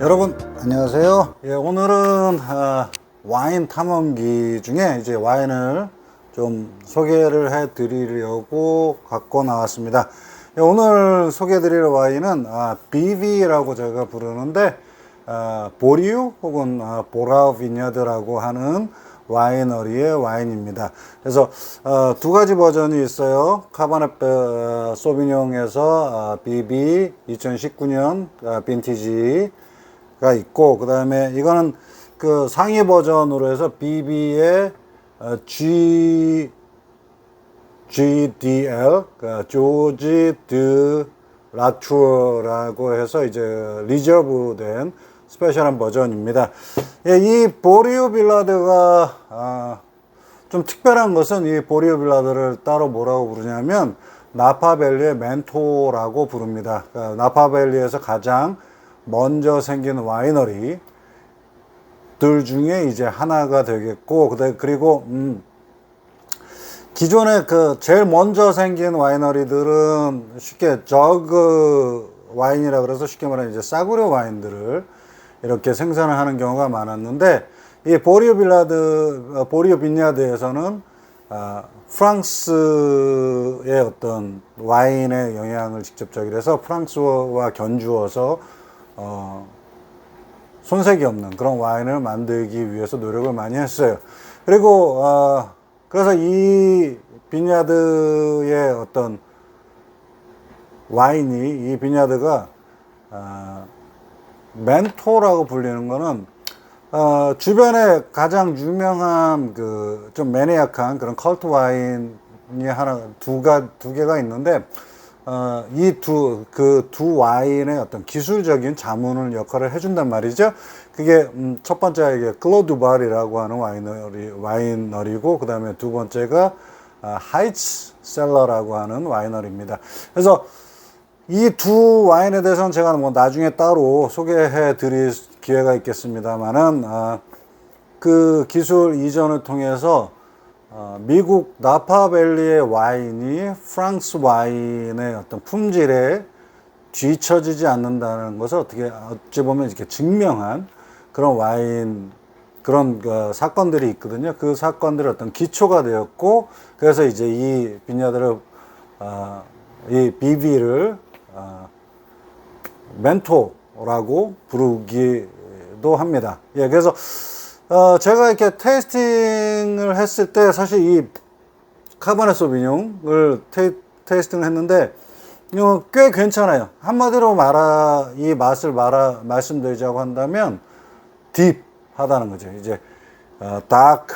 여러분 안녕하세요. 예, 오늘은 아, 와인 탐험기 중에 이제 와인을 좀 소개를 해 드리려고 갖고 나왔습니다. 예, 오늘 소개해드릴 와인은 아, BV라고 제가 부르는데 아, 보리우 혹은 아, 보라우 비녀드라고 하는 와이너리의 와인입니다. 그래서 어, 두 가지 버전이 있어요. 카바넷 어, 소비뇽에서 아, BB 2019년 아, 빈티지가 있고 그 다음에 이거는 그 상위 버전으로 해서 BB의 어, G GDL 그 조지 드 라투어라고 해서 이제 리저브된 스페셜한 버전입니다. 예, 이 보리오 빌라드가 아, 좀 특별한 것은 이 보리오 빌라드를 따로 뭐라고 부르냐면 나파밸리의 멘토라고 부릅니다. 그러니까 나파밸리에서 가장 먼저 생긴 와이너리 들 중에 이제 하나가 되겠고 그리고 음, 기존에 그 제일 먼저 생긴 와이너리들은 쉽게 저그 와인이라 그래서 쉽게 말하면 이제 싸구려 와인들을 이렇게 생산을 하는 경우가 많았는데 이 보리오 빌라드 어, 보리오 빈야드에서는 아, 프랑스의 어떤 와인의 영향을 직접적으로 해서 프랑스와 견주어서 어, 손색이 없는 그런 와인을 만들기 위해서 노력을 많이 했어요. 그리고 어, 그래서 이 비냐드의 어떤 와인이 이 비냐드가 어, 멘토라고 불리는 거는 어, 주변에 가장 유명한 그 좀 매니악한 그런 컬트 와인이 하나 두가 두 개가 있는데 어, 이 두 그 두 와인의 어떤 기술적인 자문을 역할을 해준단 말이죠. 그게 음, 첫 번째가 이게 클로두발이라고 하는 와이너리 와이너리고 그 다음에 두 번째가 아, 하이츠 셀러라고 하는 와이너리입니다. 그래서 이 두 와인에 대해서는 제가 뭐 나중에 따로 소개해 드릴 기회가 있겠습니다만은 아, 그 기술 이전을 통해서 어, 미국 나파밸리의 와인이 프랑스 와인의 어떤 품질에 뒤처지지 않는다는 것을 어떻게 어찌 보면 이렇게 증명한 그런 와인 그런 그 사건들이 있거든요. 그 사건들이 어떤 기초가 되었고 그래서 이제 이 비냐드를 어, 이 어, 멘토라고 부르기도 합니다. 예, 그래서 어, 제가 이렇게 테이스팅을 했을 때 사실 이 카바네 소비뇽을 테이, 테이스팅을 했는데 어, 꽤 괜찮아요. 한마디로 말아 이 맛을 말아 말씀드리자고 한다면 딥하다는 거죠. 이제 어, 다크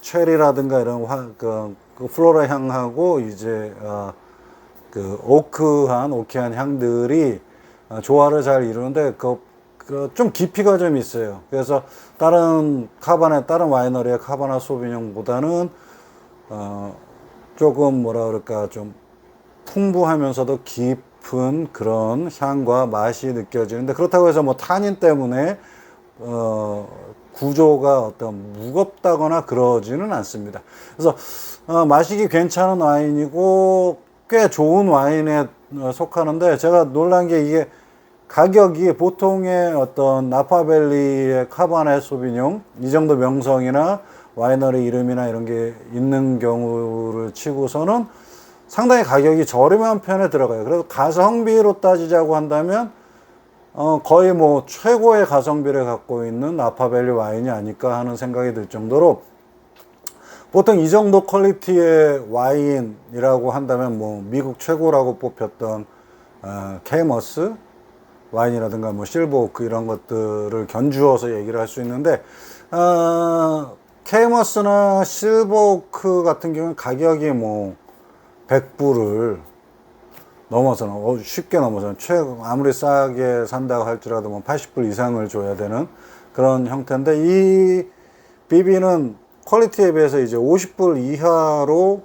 체리라든가 이런 화, 그, 그 플로라 향하고 이제 어, 그 오크한 오키한 향들이 어, 조화를 잘 이루는데 그, 그, 좀 깊이가 좀 있어요. 그래서 다른 카바네 다른 와이너리의 카바나 소비뇽보다는 어, 조금 뭐라 그럴까 좀 풍부하면서도 깊은 그런 향과 맛이 느껴지는데 그렇다고 해서 뭐 탄닌 때문에 어, 구조가 어떤 무겁다거나 그러지는 않습니다. 그래서 어, 마시기 괜찮은 와인이고 꽤 좋은 와인에 어, 속하는데 제가 놀란 게 이게 가격이 보통의 어떤 나파밸리의 카바네 소비뇽 이 정도 명성이나 와이너리 이름이나 이런 게 있는 경우를 치고서는 상당히 가격이 저렴한 편에 들어가요. 그래서 가성비로 따지자고 한다면 어, 거의 뭐 최고의 가성비를 갖고 있는 나파밸리 와인이 아닐까 하는 생각이 들 정도로 보통 이 정도 퀄리티의 와인이라고 한다면 뭐 미국 최고라고 뽑혔던 어, 케이머스 와인이라든가 뭐 실버오크 이런 것들을 견주어서 얘기를 할 수 있는데 어, 케이머스나 실버오크 같은 경우는 가격이 뭐 100불을 넘어서는 어, 쉽게 넘어서는 최고 아무리 싸게 산다고 할지라도 뭐 80불 이상을 줘야 되는 그런 형태인데 이 비비는 퀄리티에 비해서 이제 50불 이하로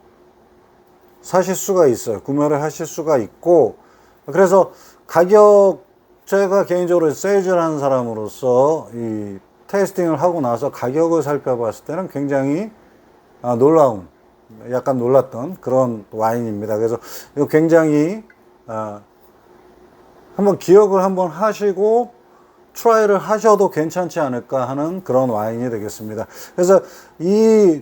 사실 수가 있어요. 구매를 하실 수가 있고 그래서 가격 제가 개인적으로 세일즈를 하는 사람으로서 이 테이스팅을 하고 나서 가격을 살펴봤을 때는 굉장히 아, 놀라운 약간 놀랐던 그런 와인입니다. 그래서 이거 굉장히 아, 한번 기억을 한번 하시고 트라이를 하셔도 괜찮지 않을까 하는 그런 와인이 되겠습니다. 그래서 이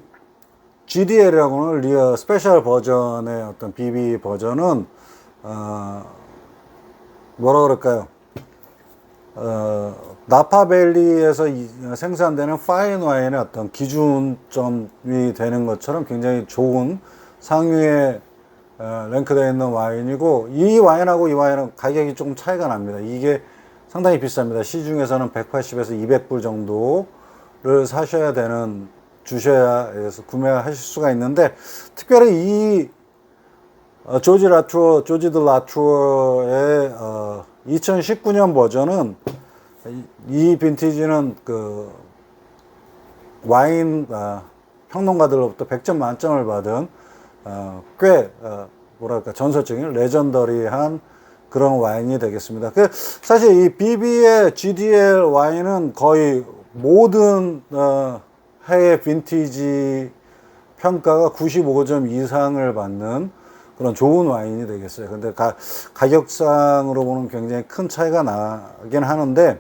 GDL이라고는 리어 스페셜 버전의 어떤 BB 버전은 어, 뭐라 그럴까요? 어, 나파밸리에서 이- 생산되는 파인 와인의 어떤 기준점이 되는 것처럼 굉장히 좋은 상위에 어, 랭크되어 있는 와인이고 이 와인하고 이 와인은 가격이 조금 차이가 납니다. 이게 상당히 비쌉니다. 시중에서는 180에서 200불 정도를 사셔야 되는 주셔야 해서 구매하실 수가 있는데 특별히 이 어, 조지 라투어, 조지 드 라투어의 어, 2019년 버전은 이, 이 빈티지는 그 와인 아, 평론가들로부터 100점 만점을 받은 어, 꽤 어, 뭐랄까 전설적인 레전더리한 그런 와인이 되겠습니다. 그 사실 이 BB의 GDL 와인은 거의 모든 어, 해외 빈티지 평가가 95점 이상을 받는 그런 좋은 와인이 되겠어요. 근데 가, 가격상으로 보면 굉장히 큰 차이가 나긴 하는데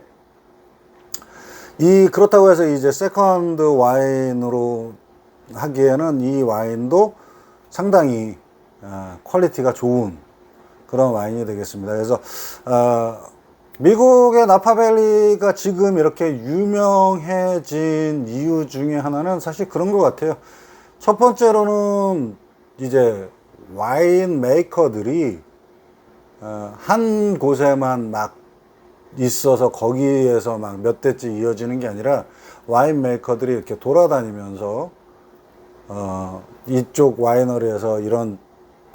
이 그렇다고 해서 이제 세컨드 와인으로 하기에는 이 와인도 상당히 어, 퀄리티가 좋은 그런 와인이 되겠습니다. 그래서 어, 미국의 나파밸리가 지금 이렇게 유명해진 이유 중에 하나는 사실 그런 것 같아요. 첫 번째로는 이제 와인 메이커들이 어, 한 곳에만 막 있어서 거기에서 막 몇 대째 이어지는 게 아니라 와인 메이커들이 이렇게 돌아다니면서 어, 이쪽 와이너리에서 이런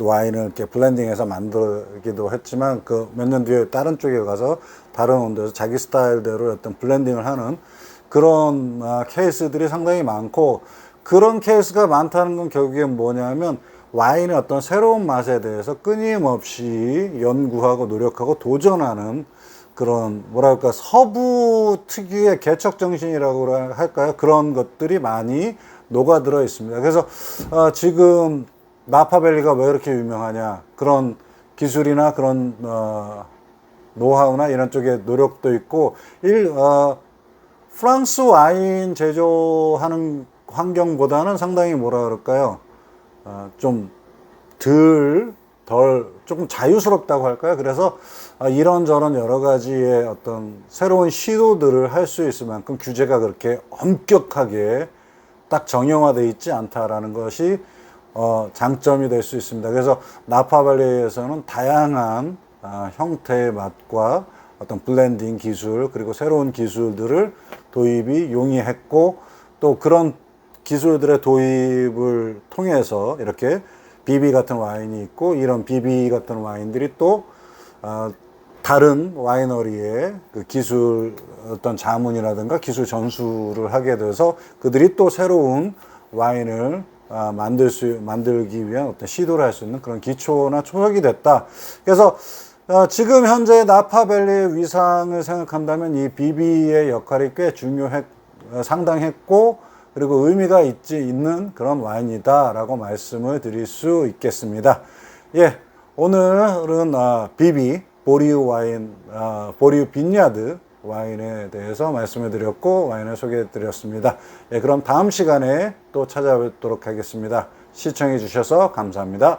와인을 이렇게 블렌딩해서 만들기도 했지만 그 몇 년 뒤에 다른 쪽에 가서 다른 온도에서 자기 스타일대로 어떤 블렌딩을 하는 그런 아, 케이스들이 상당히 많고 그런 케이스가 많다는 건 결국엔 뭐냐면 와인의 어떤 새로운 맛에 대해서 끊임없이 연구하고 노력하고 도전하는 그런 뭐랄까 서부 특유의 개척 정신이라고 할까요? 그런 것들이 많이 녹아들어 있습니다. 그래서 어, 지금 나파밸리가 왜 이렇게 유명하냐 그런 기술이나 그런 어, 노하우나 이런 쪽에 노력도 있고 일 어, 프랑스 와인 제조하는 환경보다는 상당히 뭐라 그럴까요? 어, 좀 덜, 덜, 조금 자유스럽다고 할까요? 그래서 어, 이런저런 여러 가지의 어떤 새로운 시도들을 할 수 있을 만큼 규제가 그렇게 엄격하게 딱 정형화되어 있지 않다라는 것이 어, 장점이 될 수 있습니다. 그래서 나파밸리에서는 다양한 아, 형태의 맛과 어떤 블렌딩 기술 그리고 새로운 기술들을 도입이 용이했고 또 그런 기술들의 도입을 통해서 이렇게 비비 같은 와인이 있고 이런 비비 같은 와인들이 또 어, 다른 와이너리의 그 기술 어떤 자문이라든가 기술 전수를 하게 돼서 그들이 또 새로운 와인을 아, 만들 수 만들기 위한 어떤 시도를 할 수 있는 그런 기초나 초석이 됐다. 그래서 어, 지금 현재 나파밸리의 위상을 생각한다면 이 비비의 역할이 꽤 중요했 어, 상당했고 그리고 의미가 있지 있는 그런 와인이다라고 말씀을 드릴 수 있겠습니다. 예, 오늘은 아, 비비 보리우 와인, 아, 보리우 빈야드 와인에 대해서 말씀을 드렸고 와인을 소개해 드렸습니다. 예, 그럼 다음 시간에 또 찾아뵙도록 하겠습니다. 시청해 주셔서 감사합니다.